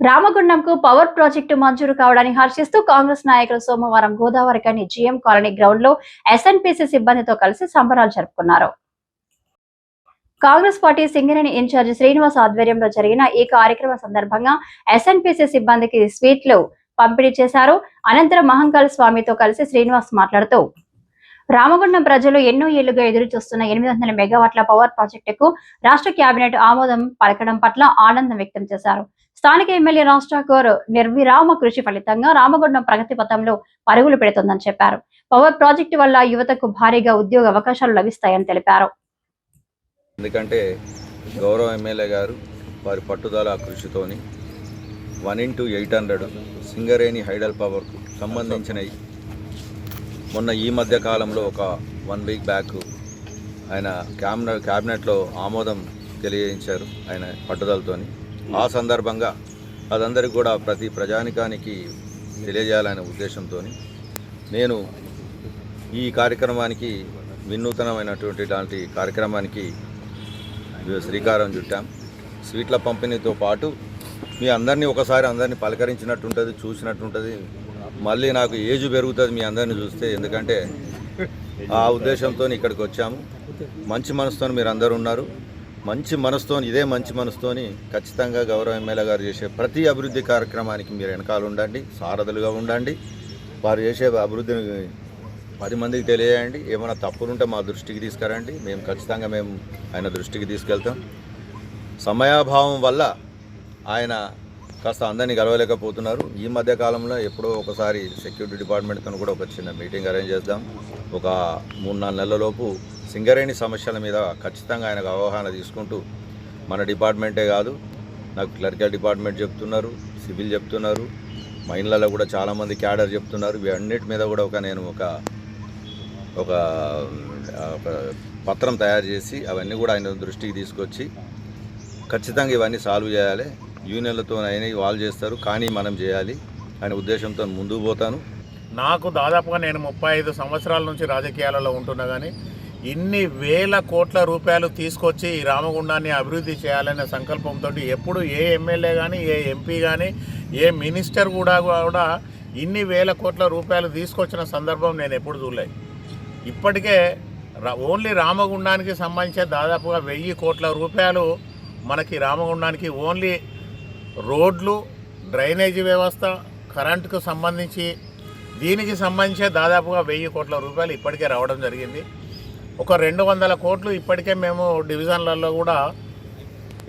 రామగుండంకు power project మంజూరు కావడాన్ని హర్షిస్తూ కాంగ్రెస్ నాయకులు సోమవారం గోదావరి కని జీఎం కాలనీ గ్రౌండ్లో ఎస్ఎన్పిసి సిబ్బందితో కలిసి సంబరాలు జరుపుకున్నారు. Congress party Singareni incharge Srinivas ఆధ్వర్యంలో జరిగిన ఈ కార్యక్రమం సందర్భంగా ఎస్ఎన్పిసి సిబ్బందికి స్వీట్లు పంపిణీ చేశారు. అనంతరం మహంకాళ స్వామితో కలిసి శ్రీనివాస్ మాట్లాడుతూ రామగుండం ప్రజలు ఎన్నో ఏళ్ళుగా ఎదురు చూస్తున్న ఎనిమిది వందల మెగావాట్ల పవర్ ప్రాజెక్టుకు రాష్ట్ర కేబినెట్ ఆమోదం పలకడం పట్ల ఆనందం వ్యక్తం చేశారు. స్థానిక ఎమ్మెల్యే రాష్ట్రాకూర్ నిర్విరామ కృషి ఫలితంగా రామగుండం ప్రగతి పథంలో పరుగులు పెడుతుందని చెప్పారు. పవర్ ప్రాజెక్టు వల్ల యువతకు భారీగా ఉద్యోగ అవకాశాలు లభిస్తాయని తెలిపారు. ఎందుకంటే గౌరవ ఎమ్మెల్యే గారు వారి పట్టుదల కృషితోని one into eight hundred Singareni hydel పవర్కు సంబంధించినవి మొన్న ఈ మధ్య కాలంలో ఒక వన్ వీక్ బ్యాక్ ఆయన క్యాబినెట్ క్యాబినెట్లో ఆమోదం తెలియజేయించారు ఆయన పట్టుదలతోని. ఆ సందర్భంగా అదందరికీ కూడా ప్రతి ప్రజానికానికి తెలియజేయాలనే ఉద్దేశంతో నేను ఈ కార్యక్రమానికి వినూతనమైనటువంటి ఇలాంటి కార్యక్రమానికి శ్రీకారం చుట్టాం. స్వీట్ల పంపిణీతో పాటు మీ అందరినీ ఒకసారి అందరినీ పలకరించినట్టు ఉంటుంది చూసినట్టు ఉంటుంది మళ్ళీ నాకు ఏజ్ పెరుగుతుంది మీ అందరిని చూస్తే ఎందుకంటే ఆ ఉద్దేశంతో ఇక్కడికి వచ్చాము మంచి మనసుతో మీరు అందరు ఉన్నారు. మంచి మనసుతో ఇదే మంచి మనసుతోని ఖచ్చితంగా గౌరవ ఎమ్మెల్యే గారు చేసే ప్రతి అభివృద్ధి కార్యక్రమానికి మీరు వెనకాల ఉండండి సారథులుగా ఉండండి. వారు చేసే అభివృద్ధిని పది మందికి తెలియజేయండి. ఏమైనా తప్పులుంటే మా దృష్టికి తీసుకురండి. మేము ఖచ్చితంగా మేము ఆయన దృష్టికి తీసుకెళ్తాం. సమయాభావం వల్ల ఆయన కాస్త అందరినీ కలవలేకపోతున్నారు. ఈ మధ్య కాలంలో ఎప్పుడో ఒకసారి సెక్యూరిటీ డిపార్ట్మెంట్తో కూడా ఒక చిన్న మీటింగ్ అరేంజ్ చేద్దాం. ఒక మూడు నాలుగు నెలలలోపు సింగరేణి సమస్యల మీద ఖచ్చితంగా ఆయనకు అవగాహన తీసుకుంటూ మన డిపార్ట్మెంటే కాదు నాకు క్లరికల్ డిపార్ట్మెంట్ చెప్తున్నారు సివిల్ చెప్తున్నారు మైన్లలో కూడా చాలామంది క్యాడర్ చెప్తున్నారు. వీటన్నిటి మీద కూడా ఒక నేను ఒక ఒక పత్రం తయారు చేసి అవన్నీ కూడా ఆయన దృష్టికి తీసుకొచ్చి ఖచ్చితంగా ఇవన్నీ సాల్వ్ చేయాలి. యూనియన్లతో అయినవి వాళ్ళు చేస్తారు కానీ మనం చేయాలి. అనే ఉద్దేశంతో ముందుకు పోతాను. నాకు దాదాపుగా నేను ముప్పై ఐదు సంవత్సరాల నుంచి రాజకీయాలలో ఉంటున్నా కానీ ఇన్ని వేల కోట్ల రూపాయలు తీసుకొచ్చి ఈ రామగుండాన్ని అభివృద్ధి చేయాలనే సంకల్పంతో ఎప్పుడు ఏ ఎమ్మెల్యే కానీ ఏ ఎంపీ కానీ ఏ మినిస్టర్ కూడా కూడా ఇన్ని వేల కోట్ల రూపాయలు తీసుకొచ్చిన సందర్భం నేను ఎప్పుడు చూడలేదు ఇప్పటికే రా- ఓన్లీ రామగుండానికి సంబంధించి దాదాపుగా వెయ్యి కోట్ల రూపాయలు మనకి రామగుండానికి ఓన్లీ రోడ్లు డ్రైనేజీ వ్యవస్థ కరెంటుకు సంబంధించి దీనికి సంబంధించే దాదాపుగా వెయ్యి కోట్ల రూపాయలు ఇప్పటికే రావడం జరిగింది. ఒక రెండు వందల కోట్లు ఇప్పటికే మేము డివిజన్లలో కూడా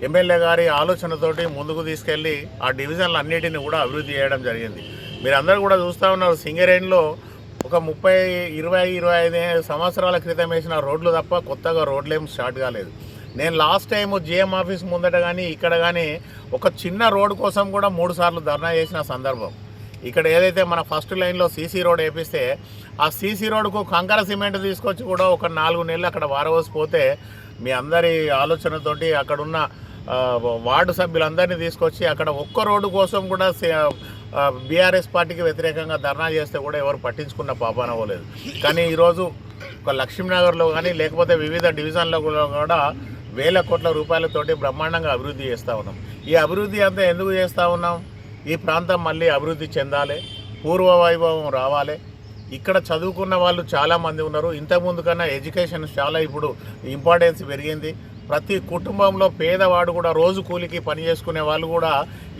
ఎమ్మెల్యే గారి ఆలోచనతోటి ముందుకు తీసుకెళ్ళి ఆ డివిజన్లు అన్నిటిని కూడా అభివృద్ధి చేయడం జరిగింది. మీరందరూ కూడా చూస్తూ ఉన్నారు సింగరేణిలో ఒక ముప్పై ఇరవై ఇరవై ఐదు సంవత్సరాల క్రితం వేసిన రోడ్లు తప్ప కొత్తగా రోడ్లు ఏం స్టార్ట్ కాలేదు. నేను లాస్ట్ టైం జిఎం ఆఫీస్ ముందట కానీ ఇక్కడ కానీ ఒక చిన్న రోడ్ కోసం కూడా మూడు సార్లు ధర్నా చేసిన సందర్భం. ఇక్కడ ఏదైతే మన ఫస్ట్ లైన్లో సీసీ రోడ్ వేపిస్తే ఆ సీసీ రోడ్కు కంకర సిమెంట్ తీసుకొచ్చి కూడా ఒక నాలుగు నెలలు అక్కడ వారవసిపోతే మీ అందరి ఆలోచనతోటి అక్కడున్న వార్డు సభ్యులందరినీ తీసుకొచ్చి అక్కడ ఒక్క రోడ్డు కోసం కూడా బీఆర్ఎస్ పార్టీకి వ్యతిరేకంగా ధర్నా చేస్తే కూడా ఎవరు పట్టించుకున్న పాపానవ్వలేదు కానీ ఈరోజు ఒక లక్ష్మీనగర్లో కానీ లేకపోతే వివిధ డివిజన్లో కూడా వేల కోట్ల రూపాయలతోటి బ్రహ్మాండంగా అభివృద్ధి చేస్తూ ఉన్నాం. ఈ అభివృద్ధి అంతా ఎందుకు చేస్తూ ఉన్నాం? ఈ ప్రాంతం మళ్ళీ అభివృద్ధి చెందాలి పూర్వ వైభవం రావాలి. ఇక్కడ చదువుకున్న వాళ్ళు చాలామంది ఉన్నారు. ఇంతకుముందు కన్నా ఎడ్యుకేషన్ చాలా ఇప్పుడు ఇంపార్టెన్స్ పెరిగింది. ప్రతి కుటుంబంలో పేదవాడు కూడా రోజు కూలికి పని చేసుకునే వాళ్ళు కూడా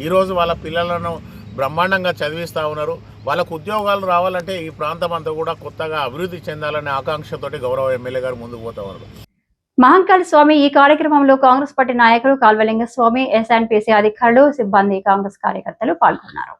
ఈరోజు వాళ్ళ పిల్లలను బ్రహ్మాండంగా చదివిస్తూ ఉన్నారు. వాళ్ళకు ఉద్యోగాలు రావాలంటే ఈ ప్రాంతం అంతా కూడా కొత్తగా అభివృద్ధి చెందాలనే ఆకాంక్షతోటి గౌరవ ఎమ్మెల్యే గారు ముందుకు పోతా ఉన్నారు. మహంకాళ స్వామి ఈ కార్యక్రమంలో కాంగ్రెస్ పార్టీ నాయకులు కాల్వలింగ స్వామి ఎస్ఎన్పిసి అధికారులు సిబ్బంది కాంగ్రెస్ కార్యకర్తలు పాల్గొన్నారు.